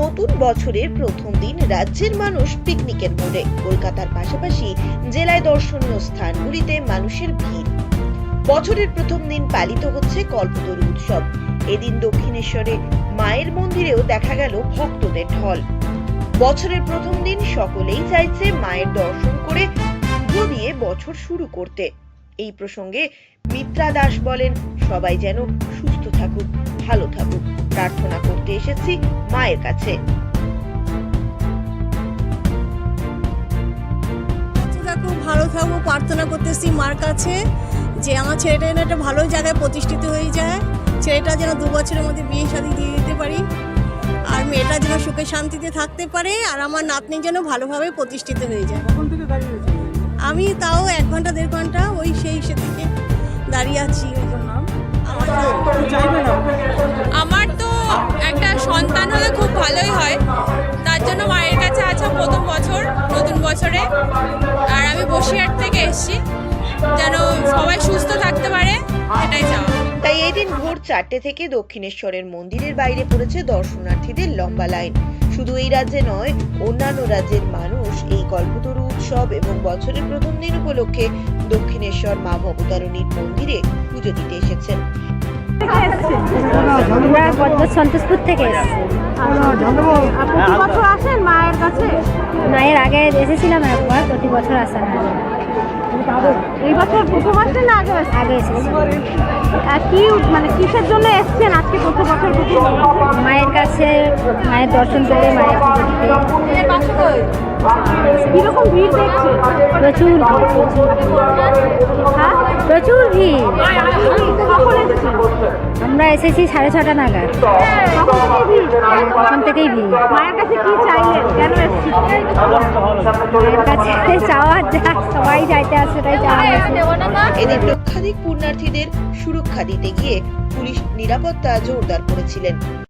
নতুন বছরের প্রথম দিন রাজ্যের মানুষ পিকনিকের মোড়ে। কলকাতার পাশাপাশি জেলায় দর্শনীয় স্থানগুলিতে মানুষের ভিড়। বছরের প্রথম দিন পালিত হচ্ছে কল্পতরু উৎসব। এদিন দক্ষিণেশ্বরে মায়ের মন্দিরেও দেখা গেল ভক্তদের ঢল। বছরের প্রথম দিন সকলেই চাইছে মায়ের দর্শন করে পুজো দিয়ে বছর শুরু করতে। এই প্রসঙ্গে মিত্রা দাস বলেন, সবাই যেন সুস্থ থাকুক, ভালো থাকুক। প্রার্থনা এসেছি মায়ের কাছে। খুব ভালো থাকব প্রার্থনা করতেছি মার কাছে যে আমার ছেলেটা যেন একটা ভালো জায়গায় প্রতিষ্ঠিত হয়ে যায় ছেলেটা যেন দু বছরের মধ্যে বিয়ে শাদী দিয়ে দিতে পারি আর মেয়েটা যেন সুখে শান্তিতে থাকতে পারে আর আমার নাতনি যেন ভালোভাবে প্রতিষ্ঠিত হয়ে যায়। আমি তাও এক ঘণ্টা দেড় ঘণ্টা ওই সেই সে থেকে দাঁড়িয়ে আছি। নাম? আমার বছরে। আর আমি বসিরহাট থেকে এসেছি। যেন সবাই সুস্থ থাকতে পারে এটাই চাওয়া। তাই এদিন ভোর চারটে থেকে দক্ষিণেশ্বরের মন্দিরের বাইরে পড়েছে দর্শনার্থীদের লম্বা লাইন। শুধু এই রাজ্যে নয় অন্যান্য রাজ্যের মানুষ এই কল্পতরু উৎসব এবং বছরের প্রথম দিন উপলক্ষে দক্ষিণেশ্বর মা ভবতারণীর মন্দিরে পুজো দিতে এসেছেন। আমরা সন্তোষপুর থেকে এসেছি। প্রতি বছর আসেন? এসেছিলাম একবার প্রতি বছর আসা হয় এই বছর প্রথম আসছেন না আগে? আগে এসেছি আর কি মানে কিসের জন্য এসছেন আজকে প্রথম বছর মায়ের কাছে মায়ের দর্শন করে মায়ের কীরকম ভিড় দেখছে? প্রচুর প্রচুর ভিড়। আমরা এসেছি সাড়ে ছটা নাগাদ। তখন থেকেই ভিড়। মায়ের কাছে কি চাইলেন? কেন মায়ের কাছে চাওয়া যা সবাই যাইতে আসে তাই চাওয়া হয়েছে। লক্ষাধিক পুণ্যার্থীদের সুরক্ষা দিতে গিয়ে পুলিশ নিরাপত্তা জোরদার করেছিলেন।